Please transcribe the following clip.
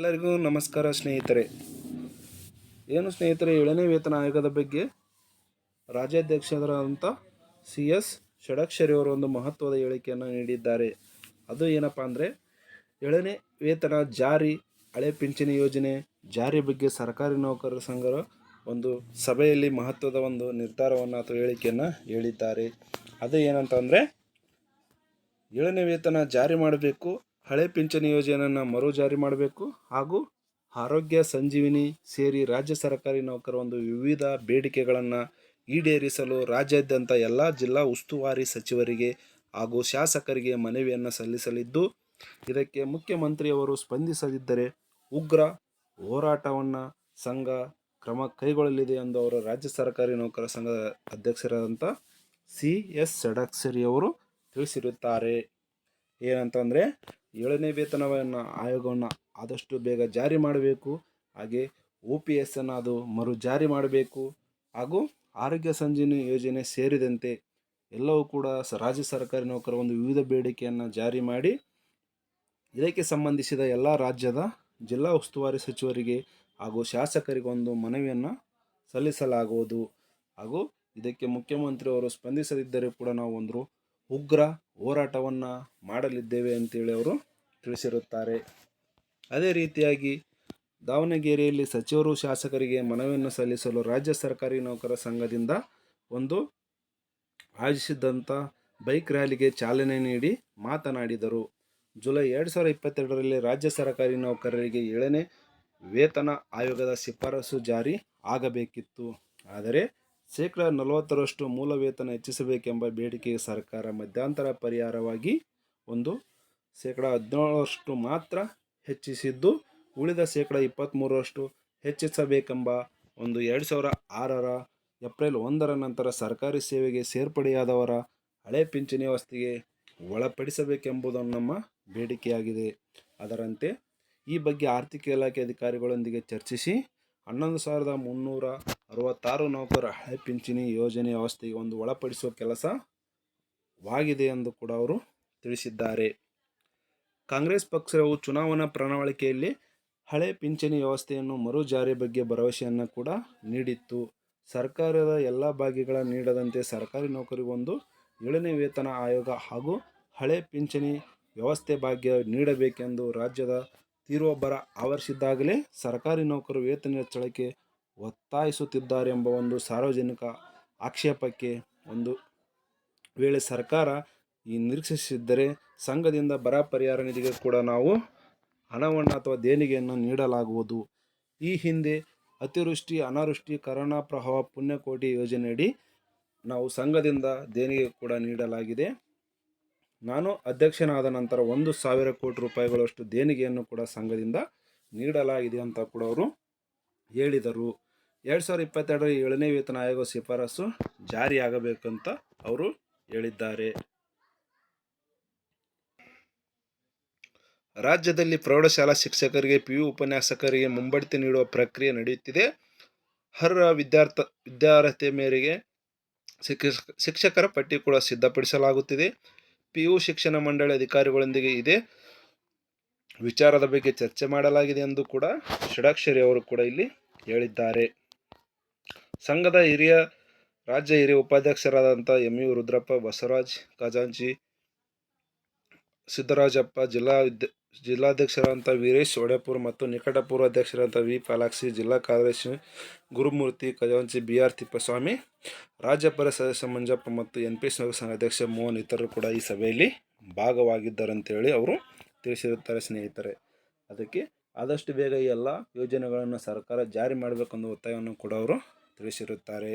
ಎಲ್ಲರಿಗೂ ನಮಸ್ಕಾರ ಸ್ನೇಹಿತರೆ. ಏನು ಸ್ನೇಹಿತರೆ ಏಳನೇ ವೇತನ ಆಯೋಗದ ಬಗ್ಗೆ ರಾಜ್ಯಾಧ್ಯಕ್ಷರಾದಂಥ ಸಿ ಎಸ್ ಷಡಕ್ಷರಿ ಅವರು ಒಂದು ಮಹತ್ವದ ಹೇಳಿಕೆಯನ್ನು ನೀಡಿದ್ದಾರೆ. ಅದು ಏನಪ್ಪ ಅಂದರೆ, ಏಳನೇ ವೇತನ ಜಾರಿ, ಹಳೆ ಪಿಂಚಣಿ ಯೋಜನೆ ಜಾರಿ ಬಗ್ಗೆ ಸರ್ಕಾರಿ ನೌಕರರ ಸಂಘರ ಒಂದು ಸಭೆಯಲ್ಲಿ ಮಹತ್ವದ ಒಂದು ನಿರ್ಧಾರವನ್ನು ಅಥವಾ ಹೇಳಿಕೆಯನ್ನು ಹೇಳಿದ್ದಾರೆ. ಅದು ಏನಂತಂದರೆ, ಏಳನೇ ವೇತನ ಜಾರಿ ಮಾಡಬೇಕು ಹಳೆ ಪಿಂಚಣಿ ಯೋಜನೆಯನ್ನು ಮರು ಜಾರಿ ಮಾಡಬೇಕು ಹಾಗೂ ಆರೋಗ್ಯ ಸಂಜೀವಿನಿ ಸೇರಿ ರಾಜ್ಯ ಸರ್ಕಾರಿ ನೌಕರ ಒಂದು ವಿವಿಧ ಬೇಡಿಕೆಗಳನ್ನು ಈಡೇರಿಸಲು ರಾಜ್ಯಾದ್ಯಂತ ಎಲ್ಲ ಜಿಲ್ಲಾ ಉಸ್ತುವಾರಿ ಸಚಿವರಿಗೆ ಹಾಗೂ ಶಾಸಕರಿಗೆ ಮನವಿಯನ್ನು ಸಲ್ಲಿಸಲಿದ್ದು, ಇದಕ್ಕೆ ಮುಖ್ಯಮಂತ್ರಿಯವರು ಸ್ಪಂದಿಸದಿದ್ದರೆ ಉಗ್ರ ಹೋರಾಟವನ್ನು ಸಂಘ ಕ್ರಮ ಕೈಗೊಳ್ಳಲಿದೆ ಎಂದು ಅವರು ರಾಜ್ಯ ಸರ್ಕಾರಿ ನೌಕರ ಸಂಘದ ಅಧ್ಯಕ್ಷರಾದಂಥ ಸಿ ಎಸ್ ಷಡಕ್ಷರಿ ಅವರು ತಿಳಿಸಿರುತ್ತಾರೆ. ಏನಂತಂದರೆ ಏಳನೇ ವೇತನವನ್ನು ಆಯೋಗವನ್ನು ಆದಷ್ಟು ಬೇಗ ಜಾರಿ ಮಾಡಬೇಕು. ಹಾಗೆ ಒ ಪಿ ಎಸ್ ಅದು ಮರು ಜಾರಿ ಮಾಡಬೇಕು. ಹಾಗೂ ಆರೋಗ್ಯ ಸಂಜೀವಿನಿ ಯೋಜನೆ ಸೇರಿದಂತೆ ಎಲ್ಲವೂ ಕೂಡ ರಾಜ್ಯ ಸರ್ಕಾರಿ ನೌಕರ ಒಂದು ವಿವಿಧ ಬೇಡಿಕೆಯನ್ನು ಜಾರಿ ಮಾಡಿ, ಇದಕ್ಕೆ ಸಂಬಂಧಿಸಿದ ಎಲ್ಲ ರಾಜ್ಯದ ಜಿಲ್ಲಾ ಉಸ್ತುವಾರಿ ಸಚಿವರಿಗೆ ಹಾಗೂ ಶಾಸಕರಿಗೆ ಒಂದು ಮನವಿಯನ್ನು ಸಲ್ಲಿಸಲಾಗುವುದು. ಹಾಗೂ ಇದಕ್ಕೆ ಮುಖ್ಯಮಂತ್ರಿಯವರು ಸ್ಪಂದಿಸದಿದ್ದರೆ ಕೂಡ ನಾವು ಒಂದು ಉಗ್ರ ಹೋರಾಟವನ್ನು ಮಾಡಲಿದ್ದೇವೆ ಅಂತೇಳಿ ಅವರು ತಿಳಿಸಿರುತ್ತಾರೆ. ಅದೇ ರೀತಿಯಾಗಿ ದಾವಣಗೆರೆಯಲ್ಲಿ ಸಚಿವರು ಶಾಸಕರಿಗೆ ಮನವಿಯನ್ನು ಸಲ್ಲಿಸಲು ರಾಜ್ಯ ಸರ್ಕಾರಿ ನೌಕರ ಸಂಘದಿಂದ ಒಂದು ಆಯೋಜಿಸಿದ್ದಂಥ ಬೈಕ್ ರ್ಯಾಲಿಗೆ ಚಾಲನೆ ನೀಡಿ ಮಾತನಾಡಿದರು. ಜುಲೈ ಎರಡು ಸಾವಿರದ ಇಪ್ಪತ್ತೆರಡರಲ್ಲಿ ರಾಜ್ಯ ಸರ್ಕಾರಿ ನೌಕರರಿಗೆ ಏಳನೇ ವೇತನ ಆಯೋಗದ ಶಿಫಾರಸು ಜಾರಿ ಆಗಬೇಕಿತ್ತು. ಆದರೆ ಶೇಕಡ ನಲವತ್ತರಷ್ಟು ಮೂಲ ವೇತನ ಹೆಚ್ಚಿಸಬೇಕೆಂಬ ಬೇಡಿಕೆಗೆ ಸರ್ಕಾರ ಮಧ್ಯಂತರ ಪರಿಹಾರವಾಗಿ ಒಂದು ಶೇಕಡ ಹದಿನೇಳರಷ್ಟು ಮಾತ್ರ ಹೆಚ್ಚಿಸಿದ್ದು, ಉಳಿದ ಶೇಕಡ ಇಪ್ಪತ್ತ್ಮೂರರಷ್ಟು ಹೆಚ್ಚಿಸಬೇಕೆಂಬ ಒಂದು ಎರಡು ಸಾವಿರ ಆರರ ಏಪ್ರಿಲ್ ಒಂದರ ನಂತರ ಸರ್ಕಾರಿ ಸೇವೆಗೆ ಸೇರ್ಪಡೆಯಾದವರ ಹಳೆ ಪಿಂಚಣಿ ವ್ಯವಸ್ಥೆಗೆ ಒಳಪಡಿಸಬೇಕೆಂಬುದನ್ನು ನಮ್ಮ ಬೇಡಿಕೆಯಾಗಿದೆ. ಅದರಂತೆ ಈ ಬಗ್ಗೆ ಆರ್ಥಿಕ ಇಲಾಖೆ ಅಧಿಕಾರಿಗಳೊಂದಿಗೆ ಚರ್ಚಿಸಿ ಹನ್ನೊಂದು ಸಾವಿರದ ಮುನ್ನೂರ ಅರವತ್ತಾರು ನೌಕರ ಹಳೆ ಪಿಂಚಣಿ ಯೋಜನೆ ವ್ಯವಸ್ಥೆಗೆ ಒಂದು ಒಳಪಡಿಸುವ ಕೆಲಸವಾಗಿದೆ ಎಂದು ಕೂಡ ಅವರು ತಿಳಿಸಿದ್ದಾರೆ. ಕಾಂಗ್ರೆಸ್ ಪಕ್ಷವು ಚುನಾವಣಾ ಪ್ರಣಾಳಿಕೆಯಲ್ಲಿ ಹಳೆ ಪಿಂಚಣಿ ವ್ಯವಸ್ಥೆಯನ್ನು ಮರು ಜಾರಿ ಬಗ್ಗೆ ಭರವಸೆಯನ್ನು ಕೂಡ ನೀಡಿತ್ತು. ಸರ್ಕಾರದ ಎಲ್ಲ ಭಾಗಿಗಳ ನೀಡದಂತೆ ಸರ್ಕಾರಿ ನೌಕರಿಗೊಂದು ಏಳನೇ ವೇತನ ಆಯೋಗ ಹಾಗೂ ಹಳೆ ಪಿಂಚಣಿ ವ್ಯವಸ್ಥೆ ಭಾಗ್ಯ ನೀಡಬೇಕೆಂದು ರಾಜ್ಯದ ತೀವ್ರಬರ ಆವರಿಸಿದ್ದಾಗಲೇ ಸರ್ಕಾರಿ ನೌಕರರು ವೇತನ ಹೆಚ್ಚಳಕ್ಕೆ ಒತ್ತಾಯಿಸುತ್ತಿದ್ದಾರೆ ಎಂಬ ಒಂದು ಸಾರ್ವಜನಿಕ ಆಕ್ಷೇಪಕ್ಕೆ ಒಂದು ವೇಳೆ ಸರ್ಕಾರ ಈ ನಿರೀಕ್ಷಿಸಿದ್ದರೆ ಸಂಘದಿಂದ ಬರ ಪರಿಹಾರ ನಿಧಿಗೆ ಕೂಡ ನಾವು ಹಣವನ್ನು ಅಥವಾ ದೇಣಿಗೆಯನ್ನು ನೀಡಲಾಗುವುದು. ಈ ಹಿಂದೆ ಅತಿವೃಷ್ಟಿ, ಅನಾವೃಷ್ಟಿ, ಕರೋನಾ ಪ್ರಭಾವ ಪುಣ್ಯಕೋಟಿ ಯೋಜನೆಯಡಿ ನಾವು ಸಂಘದಿಂದ ದೇಣಿಗೆ ಕೂಡ ನೀಡಲಾಗಿದೆ. ನಾನು ಅಧ್ಯಕ್ಷನಾದ ನಂತರ ಒಂದು ಸಾವಿರ ಕೋಟಿ ರೂಪಾಯಿಗಳಷ್ಟು ದೇಣಿಗೆಯನ್ನು ಕೂಡ ಸಂಘದಿಂದ ನೀಡಲಾಗಿದೆ ಅಂತ ಕೂಡ ಅವರು ಹೇಳಿದರು. ಎರಡು ಸಾವಿರದ ಇಪ್ಪತ್ತೆರಡರ ಏಳನೇ ವೇತನ ಆಯೋಗ ಶಿಫಾರಸು ಜಾರಿಯಾಗಬೇಕಂತ ಅವರು ಹೇಳಿದ್ದಾರೆ. ರಾಜ್ಯದಲ್ಲಿ ಪ್ರೌಢಶಾಲಾ ಶಿಕ್ಷಕರಿಗೆ ಪಿ ಯು ಉಪನ್ಯಾಸಕರಿಗೆ ಮುಂಬಡ್ತಿ ನೀಡುವ ಪ್ರಕ್ರಿಯೆ ನಡೆಯುತ್ತಿದೆ. ಅರ್ಹ ವಿದ್ಯಾರ್ಥ, ವಿದ್ಯಾರ್ಹತೆ ಮೇರೆಗೆ ಶಿಕ್ಷ ಶಿಕ್ಷಕರ ಪಟ್ಟಿ ಕೂಡ ಸಿದ್ಧಪಡಿಸಲಾಗುತ್ತಿದೆ. ಪಿ ಯು ಶಿಕ್ಷಣ ಮಂಡಳಿ ಅಧಿಕಾರಿಗಳೊಂದಿಗೆ ಇದೇ ವಿಚಾರದ ಬಗ್ಗೆ ಚರ್ಚೆ ಮಾಡಲಾಗಿದೆ ಎಂದು ಕೂಡ ಷಡಾಕ್ಷರಿ ಅವರು ಕೂಡ ಇಲ್ಲಿ ಹೇಳಿದ್ದಾರೆ. ಸಂಘದ ಹಿರಿಯ, ರಾಜ್ಯ ಹಿರಿಯ ಉಪಾಧ್ಯಕ್ಷರಾದಂಥ ಎಂ ಯು ರುದ್ರಪ್ಪ ಬಸವರಾಜ್, ಖಜಾಂಚಿ ಸಿದ್ದರಾಜಪ್ಪ, ಜಿಲ್ಲಾ ವಿದ್ಯ ಜಿಲ್ಲಾಧ್ಯಕ್ಷರಾದಂಥ ವೀರೇಶ್ ಒಡೆಪುರ್ ಮತ್ತು ನಿಕಟ ವಿ ಪಾಲಾಕ್ಷಿ, ಜಿಲ್ಲಾ ಕಾರ್ಯದರ್ಶಿ ಗುರುಮೂರ್ತಿ ಖಜಾಂಚಿ ಬಿ ಆರ್ ತಿಪ್ಪಸ್ವಾಮಿ, ರಾಜ್ಯ ಪರಿಷತ್ ಸದಸ್ಯ ಮಂಜಪ್ಪ ಮತ್ತು ಎನ್ ಪಿ ಸಂಘ ಅಧ್ಯಕ್ಷ ಮೋಹನ್ ಇತರರು ಕೂಡ ಈ ಸಭೆಯಲ್ಲಿ ಭಾಗವಾಗಿದ್ದಾರೆ ಅಂತೇಳಿ ಅವರು ತಿಳಿಸಿರುತ್ತಾರೆ ಸ್ನೇಹಿತರೆ. ಅದಕ್ಕೆ ಆದಷ್ಟು ಬೇಗ ಈ ಎಲ್ಲ ಯೋಜನೆಗಳನ್ನು ಸರ್ಕಾರ ಜಾರಿ ಮಾಡಬೇಕೆಂದು ಒತ್ತಾಯವನ್ನು ಕೂಡ ಅವರು ತಿಳಿಸಿರುತ್ತಾರೆ.